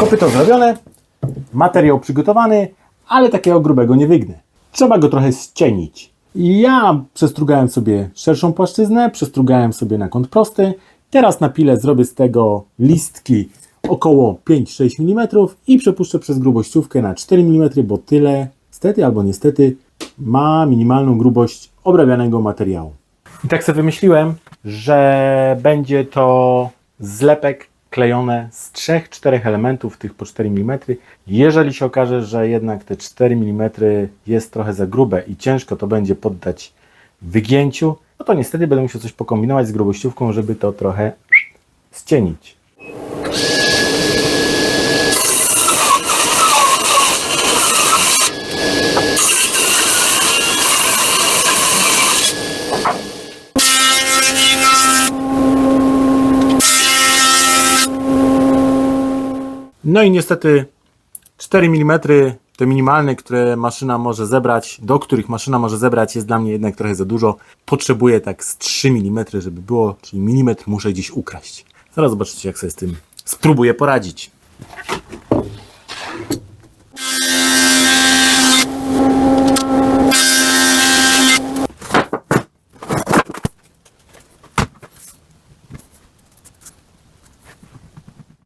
Kopyto zrobione, materiał przygotowany, ale takiego grubego nie wygnę. Trzeba go trochę ścienić. Ja przestrugałem sobie szerszą płaszczyznę, przestrugałem sobie na kąt prosty. Teraz na pile zrobię z tego listki około 5-6 mm i przepuszczę przez grubościówkę na 4 mm, bo tyle, stety albo niestety, ma minimalną grubość obrabianego materiału. I tak sobie wymyśliłem, że będzie to zlepek klejone z 3-4 elementów, tych po 4 mm. Jeżeli się okaże, że jednak te 4 mm jest trochę za grube i ciężko to będzie poddać wygięciu, no to niestety będę musiał coś pokombinować z grubościówką, żeby to trochę ścienić. No i niestety 4 mm te minimalne, które maszyna może zebrać, do których maszyna może zebrać, jest dla mnie jednak trochę za dużo. Potrzebuję tak z 3 mm, żeby było, czyli milimetr muszę gdzieś ukraść. Zaraz zobaczycie, jak sobie z tym spróbuję poradzić.